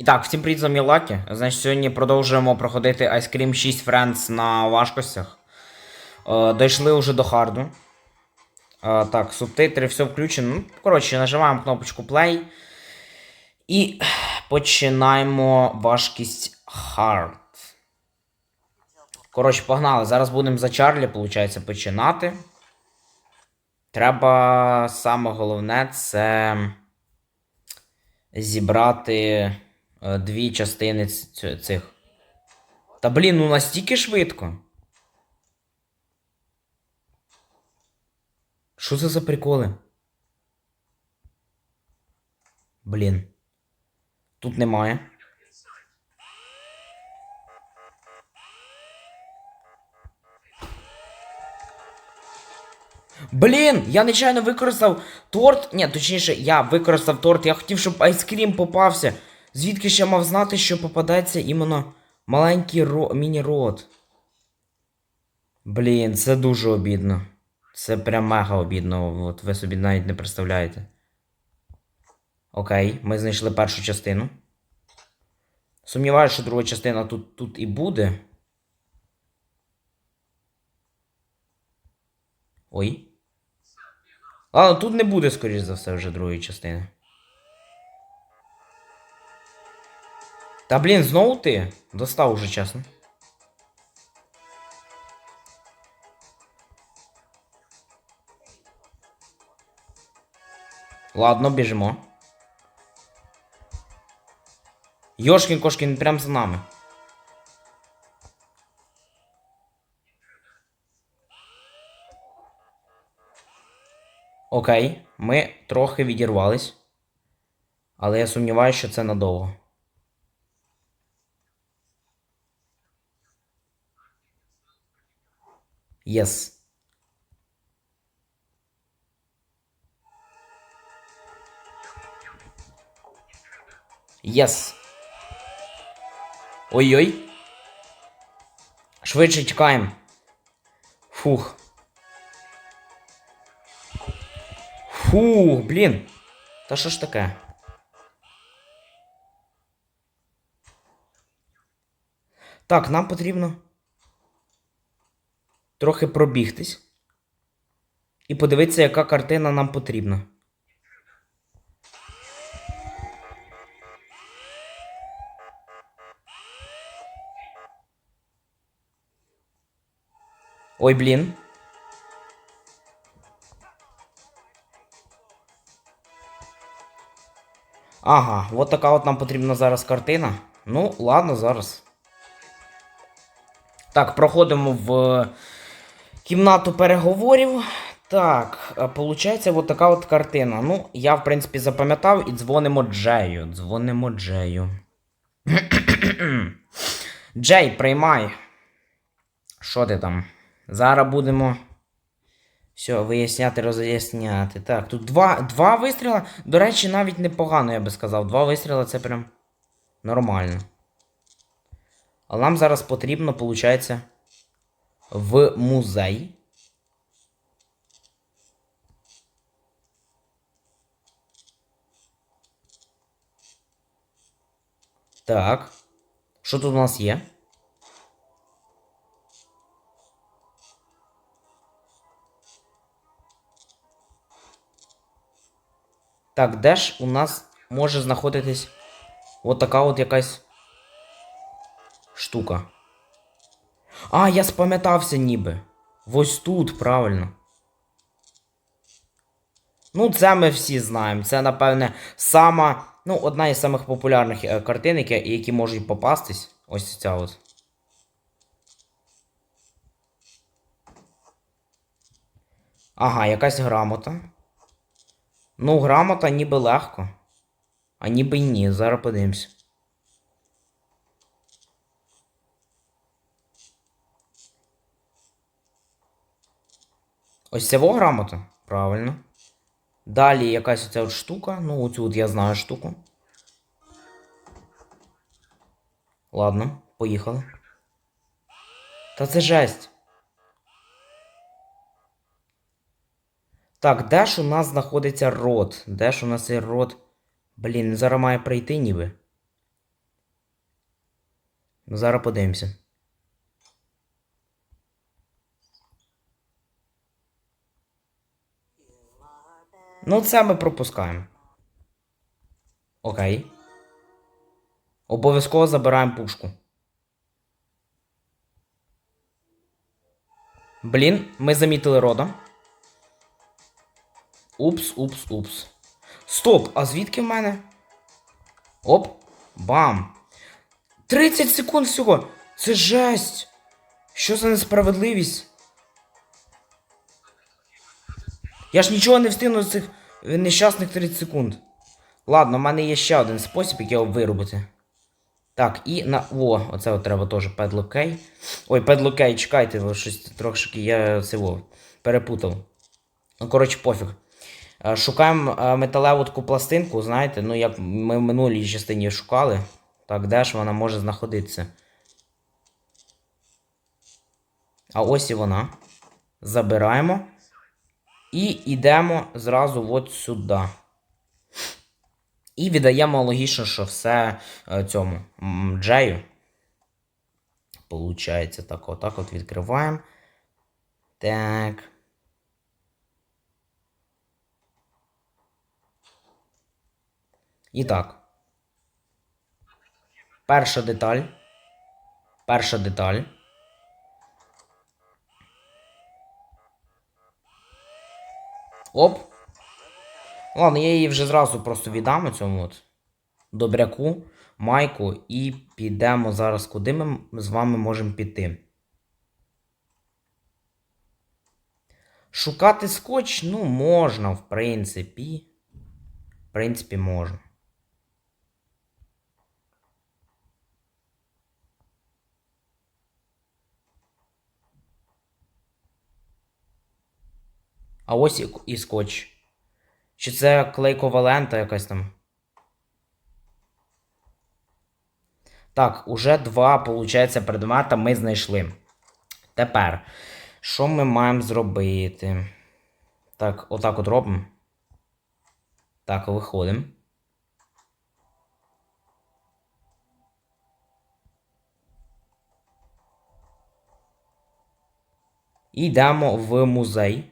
І так, всім привіт, з Лакі. Значить, сьогодні продовжуємо проходити Ice Cream 6 Friends на важкостях. Е, дійшли вже до харду. Е, так, субтитри, все включено. Ну, коротше, нажимаємо кнопочку Play. І починаємо важкість Hard. Коротше, погнали. Зараз будемо за Чарлі, виходить, починати. Треба саме головне це зібрати дві частини цих. Та блін, ну настільки швидко. Що це за приколи? Блін. Тут немає. Блін, я нечайно використав торт. Ні, точніше, я використав торт. Я хотів, щоб айскрім попався. Звідки ж я мав знати, що попадеться іменно маленький ро... міні-рот. Блін, це дуже обідно. Це прям мега обідно. От ви собі навіть не представляєте. Окей, ми знайшли першу частину. Сумніваюся, що друга частина тут, тут і буде. Ой. А, тут не буде, скоріш за все, вже другої частини. Та блін, знову ти? Достав уже чесно. Ладно, біжимо. Йошкін кошкін прям за нами. Окей, ми трохи відірвались. Але я сумніваюся, що це надовго. Єс. Єс. Ой-ой. Швидше тікаємо. Фух. Фух, блін. Та що ж таке? Так, нам потрібно Трохи пробігтись. І подивитися, яка картина нам потрібна. Ой, блін. Ага, от така от нам потрібна зараз картина. Ну, ладно, зараз. Так, проходимо в кімнату переговорів. Так, е, получається от така от картина. Ну, я, в принципі, запам'ятав і дзвонимо Джею. Дзвонимо Джею. Джей, приймай. Що ти там? Зараз будемо. Все, виясняти, роз'ясняти. Так, тут два, два вистріла. До речі, навіть непогано, я би сказав. Два вистріла це прям нормально. Але нам зараз потрібно, виходить, в музей. Так. Що тут у нас є? Так, де ж у нас може знаходитись от така от якась штука. А, я спам'ятався ніби. Ось тут, правильно. Ну, це ми всі знаємо. Це, напевне, сама. Ну, одна із самих популярних е, картин, які, які можуть попастись. Ось ця от. Ага, якась грамота. Ну, грамота ніби легко. А ніби ні. Зараз подивимось. Ось це грамота. Правильно. Далі якась оця от штука. Ну, оцю от я знаю штуку. Ладно, поїхали. Та це жесть. Так, де ж у нас знаходиться рот? Де ж у нас цей рот? Блін, зараз має прийти ніби. Ну, зараз подивимося. Ну, це ми пропускаємо. Окей. Обов'язково забираємо пушку. Блін, ми замітили рода. Упс, упс, упс. Стоп! А звідки в мене? Оп! Бам! 30 секунд всього! Це жесть! Що за несправедливість? Я ж нічого не встигну з цих е, нещасних 30 секунд. Ладно, в мене є ще один спосіб, як його виробити. Так, і на. О, оце от треба теж педлокей. Ой, педлокей, чекайте, щось трошки я цього перепутав. Ну, коротше, пофіг. Е, Шукаємо е, металеву таку пластинку, знаєте, ну як ми в минулій частині шукали. Так, де ж вона може знаходитися? А ось і вона. Забираємо. І йдемо зразу от сюди. І віддаємо логічно, що все е, цьому Джею. Получається так, отак от відкриваємо. Так. І так. Перша деталь. Перша деталь. Оп. Ладно, я її вже зразу просто віддам цьому от добряку, майку, і підемо зараз, куди ми з вами можемо піти. Шукати скотч, ну, можна, в принципі. В принципі, можна. А ось і, і скотч. Чи це клейкова лента якась там? Так, уже два, виходить, предмета ми знайшли. Тепер, що ми маємо зробити? Так, отак от робимо. Так, виходимо. І йдемо в музей.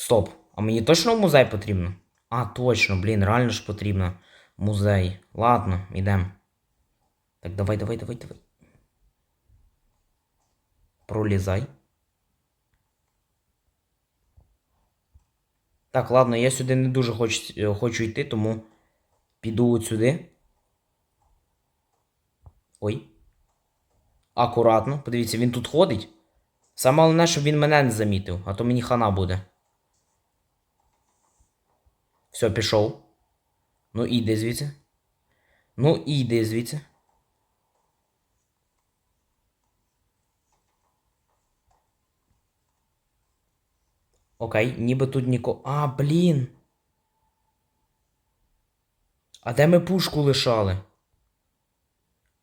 Стоп. А мені точно в музей потрібно? А, точно, блін, реально ж потрібно. Музей. Ладно, йдемо. Так, давай, давай, давай, давай. Пролізай. Так, ладно, я сюди не дуже хочу, хочу йти, тому піду от сюди. Ой. Акуратно. Подивіться, він тут ходить. Саме головне, щоб він мене не замітив, а то мені хана буде. Все, пішов. Ну, іди звідси. Ну, іди звідси. Окей, ніби тут ніко. А, блін. А де ми пушку лишали?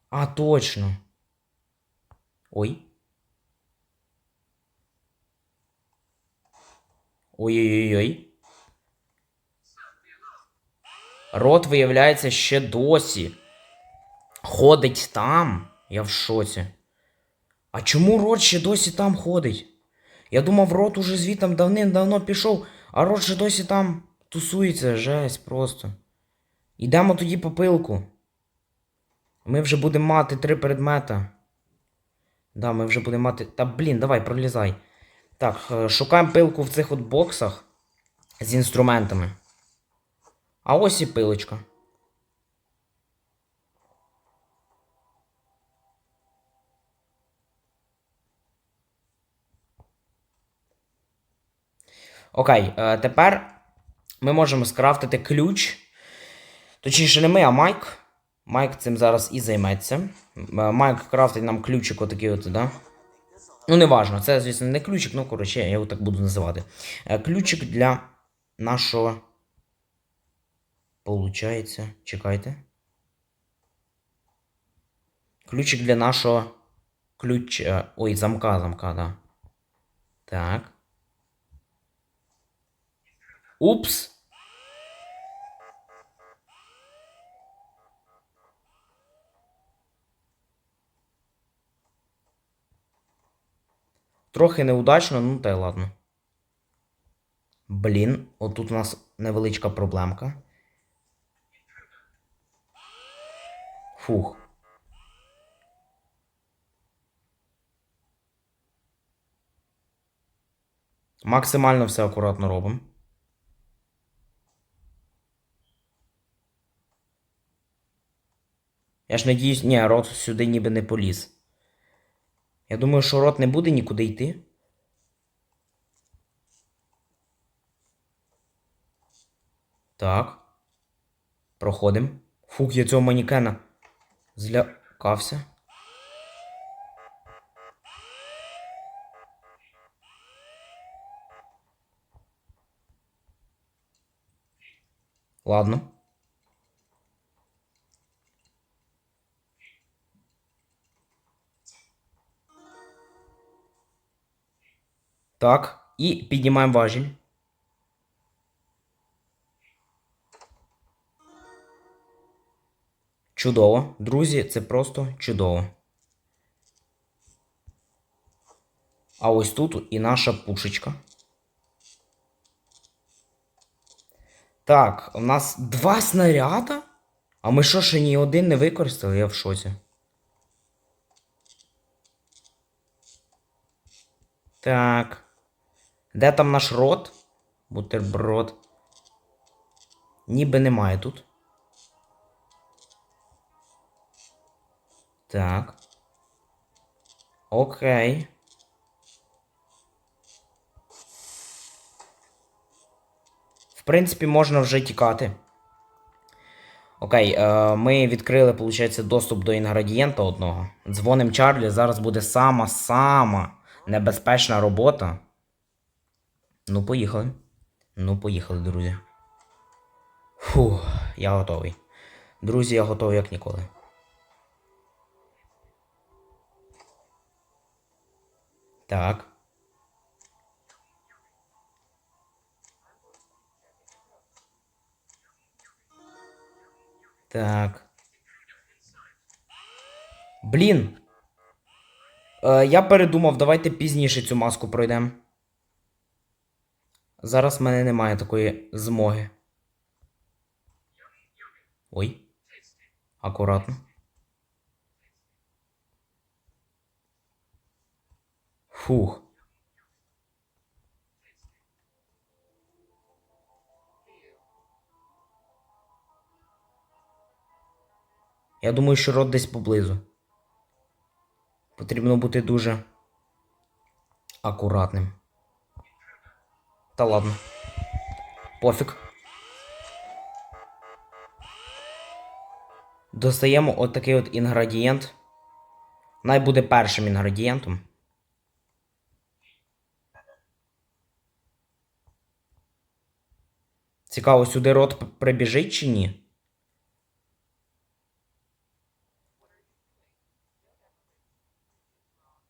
А, точно. Ой. Ой. Ой-ой-ой. Рот, виявляється, ще досі. Ходить там. Я в шоці. А чому рот ще досі там ходить? Я думав, рот уже звітом давним-давно пішов, а рот ще досі там тусується, жесть просто. Йдемо тоді по пилку. Ми вже будемо мати три предмета. Да, ми вже будемо мати. Та блін, давай, пролізай. Так, е, шукаємо пилку в цих от боксах з інструментами. А ось і пилочка. Окей, е, тепер ми можемо скрафтити ключ. Точніше, не ми, а Майк. Майк цим зараз і займеться. Е, Майк крафтить нам ключик отакий от, да? Ну, неважно, це, звісно, не ключик, ну, коротше, я його так буду називати. Е, Ключик для нашого. Получається, чекайте. Ключик для нашого ключ. Э, ой, замка, замка, да. Так. Упс! Трохи неудачно, ну та й ладно. Блін, отут у нас невеличка проблемка. Фух. Максимально все акуратно робимо. Я ж надіюсь, ні, рот сюди ніби не поліз. Я думаю, що рот не буде нікуди йти. Так. Проходим. Фук, я цього манікена злякався. Ладно. Так, і піднімаємо важіль. Чудово. Друзі, це просто чудово. А ось тут і наша пушечка. Так, у нас два снаряда? А ми що, ще ні один не використали? Я в шоці. Так. Де там наш рот? Бутерброд. Ніби немає тут. Так. Окей. В принципі, можна вже тікати. Окей, е, ми відкрили, виходить, доступ до інгредієнта одного. Дзвоним Чарлі. Зараз буде сама-сама небезпечна робота. Ну, поїхали. Ну, поїхали, друзі. Фух, я готовий. Друзі, я готовий як ніколи. Так. Так. Блін. Е, я передумав, давайте пізніше цю маску пройдемо. Зараз в мене немає такої змоги. Ой. Акуратно. Фух. Я думаю, що рот десь поблизу. Потрібно бути дуже акуратним. Та ладно. Пофіг. Достаємо от такий от інгредієнт. Най буде першим інгредієнтом. Цікаво, сюди рот прибіжить чи ні?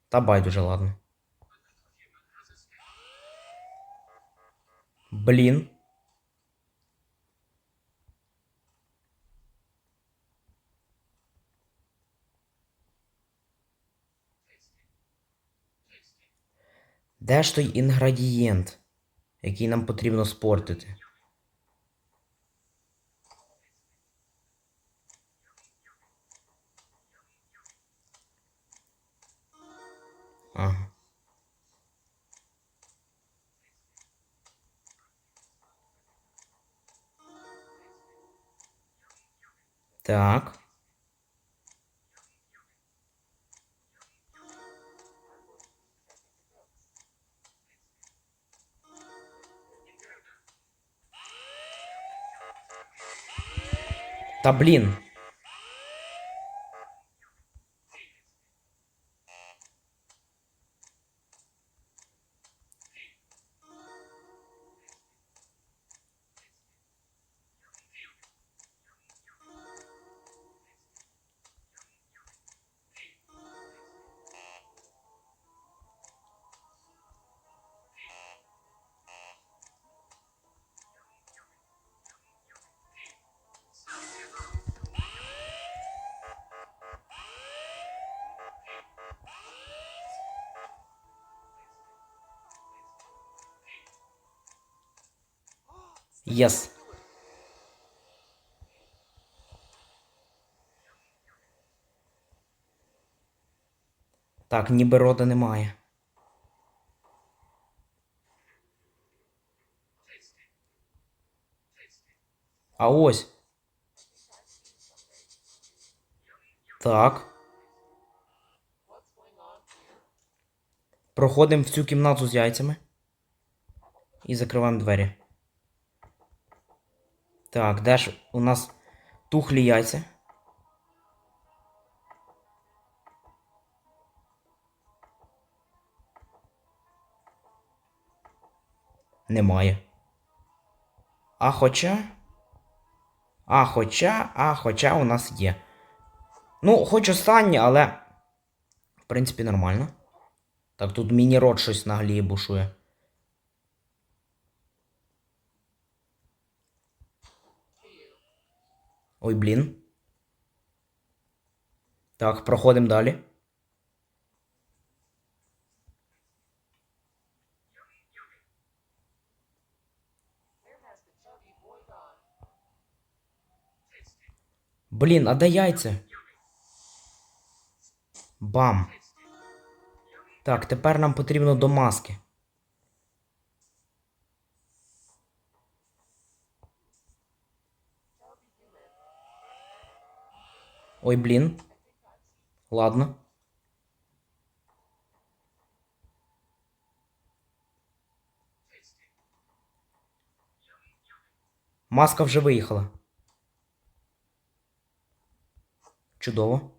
Та байдуже, ладно. Блін. Де ж той інгредієнт, який нам потрібно спортити? Так. Та блін. Єс. Так, ніби рода немає. А ось. Так. Проходимо в цю кімнату з яйцями. І закриваємо двері. Так, де ж у нас тухлі яйця? Немає. А хоча. А хоча, а хоча у нас є. Ну, хоч останнє, але. В принципі, нормально. Так, тут міні-рот щось на глії бушує. Ой, блін. Так, проходимо далі. Блін, а де яйця? Бам. Так, тепер нам потрібно до маски. Ой, блін. Ладно. Маска вже виїхала. Чудово.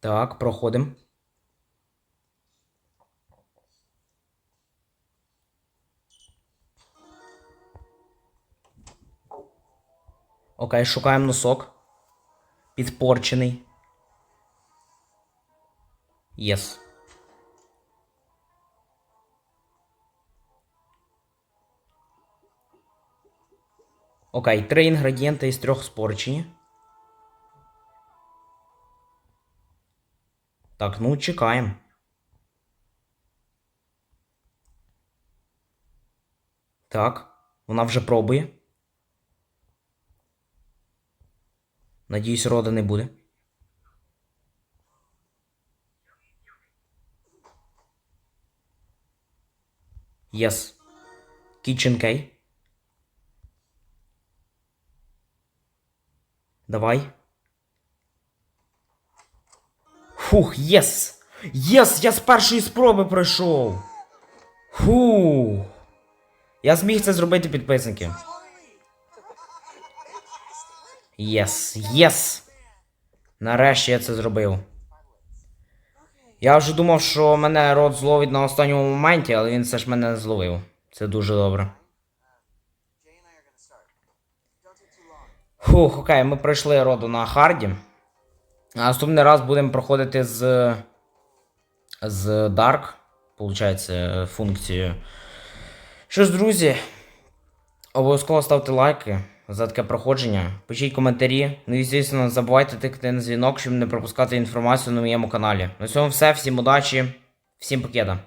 Так, проходимо. Окей, шукаємо носок. Підпорчений. Єс. Окей, три інгредієнти із трьох спорчені. Так, ну чекаємо. Так, вона вже пробує. Надіюсь, рода не буде. Yes. Kitchen K. Давай. Фух, єс! Єс! Я з першої спроби пройшов! Фух! Я зміг це зробити підписники. Єс, єс! Нарешті я це зробив. Я вже думав, що мене рот зловить на останньому моменті, але він все ж мене не зловив. Це дуже добре. Фух, окей, ми пройшли роду на харді. Наступний раз будемо проходити з. з Dark, получається, функцією. Що ж, друзі, обов'язково ставте лайки за таке проходження. Пишіть коментарі. Ну і звісно, не забувайте тикати на дзвінок, щоб не пропускати інформацію на моєму каналі. На цьому все, всім удачі, всім покеда.